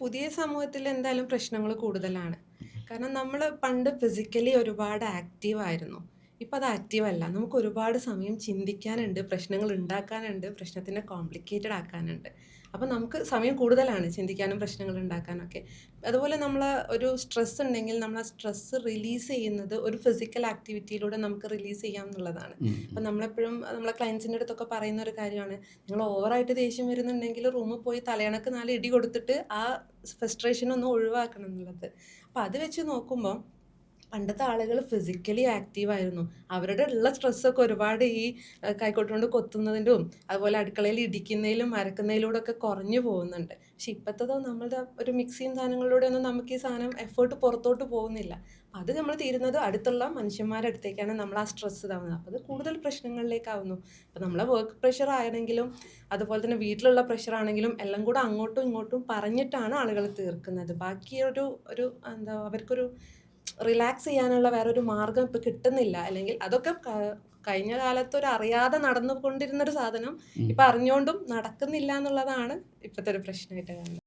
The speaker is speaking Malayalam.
പുതിയ സമൂഹത്തിൽ എന്തായാലും പ്രശ്നങ്ങൾ കൂടുതലാണ്. കാരണം നമ്മൾ പണ്ട് ഫിസിക്കലി ഒരുപാട് ആക്റ്റീവ് ആയിരുന്നു. ഇപ്പം അത് ആക്റ്റീവ് അല്ല. നമുക്ക് ഒരുപാട് സമയം ചിന്തിക്കാനുണ്ട് പ്രശ്നങ്ങൾ ഉണ്ടാക്കാനുണ്ട് പ്രശ്നത്തിനെ കോംപ്ലിക്കേറ്റഡ് ആക്കാനുണ്ട്. അപ്പം നമുക്ക് സമയം കൂടുതലാണ് ചിന്തിക്കാനും പ്രശ്നങ്ങൾ ഉണ്ടാക്കാനൊക്കെ അതുപോലെ നമ്മൾ ഒരു സ്ട്രെസ് ഉണ്ടെങ്കിൽ നമ്മൾ ആ സ്ട്രെസ് റിലീസ് ചെയ്യുന്നത് ഒരു ഫിസിക്കൽ ആക്ടിവിറ്റിയിലൂടെ നമുക്ക് റിലീസ് ചെയ്യാം എന്നുള്ളതാണ്. അപ്പം നമ്മളെപ്പോഴും നമ്മളെ ക്ലയൻസിന്റെ അടുത്തൊക്കെ പറയുന്ന ഒരു കാര്യമാണ്. നിങ്ങൾ ഓവറായിട്ട് ദേഷ്യം വരുന്നുണ്ടെങ്കിൽ റൂമിൽ പോയി തലയണക്ക് നാല് ഇടി കൊടുത്തിട്ട് ആ ഫ്രസ്ട്രേഷൻ ഒന്ന് ഒഴിവാക്കണം എന്നുള്ളത്. അപ്പം അത് വെച്ച് നോക്കുമ്പോൾ പണ്ടത്തെ ആളുകൾ ഫിസിക്കലി ആക്റ്റീവ് ആയിരുന്നു. അവരുടെ ഉള്ള സ്ട്രെസ്സൊക്കെ ഒരുപാട് ഈ കൈക്കോട്ട് കൊണ്ട് കൊത്തുന്നതിന്റെയും അതുപോലെ അടുക്കളയിൽ ഇടിക്കുന്നതിലും അരക്കുന്നതിലൂടെ ഒക്കെ കുറഞ്ഞു പോകുന്നുണ്ട്. പക്ഷെ ഇപ്പോഴത്തതോ നമ്മളുടെ ഒരു മിക്സിയും സാധനങ്ങളിലൂടെ ഒന്നും നമുക്ക് ഈ സാധനം എഫേർട്ട് പുറത്തോട്ട് പോകുന്നില്ല. അത് നമ്മൾ തീരുന്നത് അടുത്തുള്ള മനുഷ്യന്മാരുടെ അടുത്തേക്കാണ് നമ്മൾ ആ സ്ട്രെസ് ഇതാവുന്നത്. അപ്പോൾ അത് കൂടുതൽ പ്രശ്നങ്ങളിലേക്കാവുന്നു. അപ്പോൾ നമ്മളെ വർക്ക് പ്രഷർ ആണെങ്കിലും അതുപോലെ തന്നെ വീട്ടിലുള്ള പ്രഷർ ആണെങ്കിലും എല്ലാം കൂടെ അങ്ങോട്ടും ഇങ്ങോട്ടും പറഞ്ഞിട്ടാണ് ആളുകൾ തീർക്കുന്നത്. ബാക്കി ഒരു ഒരു എന്താ അവർക്കൊരു റിലാക്സ് ചെയ്യാനുള്ള വേറൊരു മാർഗം ഇപ്പം കിട്ടുന്നില്ല. അല്ലെങ്കിൽ അതൊക്കെ കഴിഞ്ഞ കാലത്ത് ഒരു അറിയാതെ നടന്നുകൊണ്ടിരുന്ന ഒരു സാധനം ഇപ്പൊ അറിഞ്ഞുകൊണ്ടും നടക്കുന്നില്ല എന്നുള്ളതാണ് ഇപ്പോഴത്തെ ഒരു പ്രശ്നമായിട്ട് കാണുന്നത്.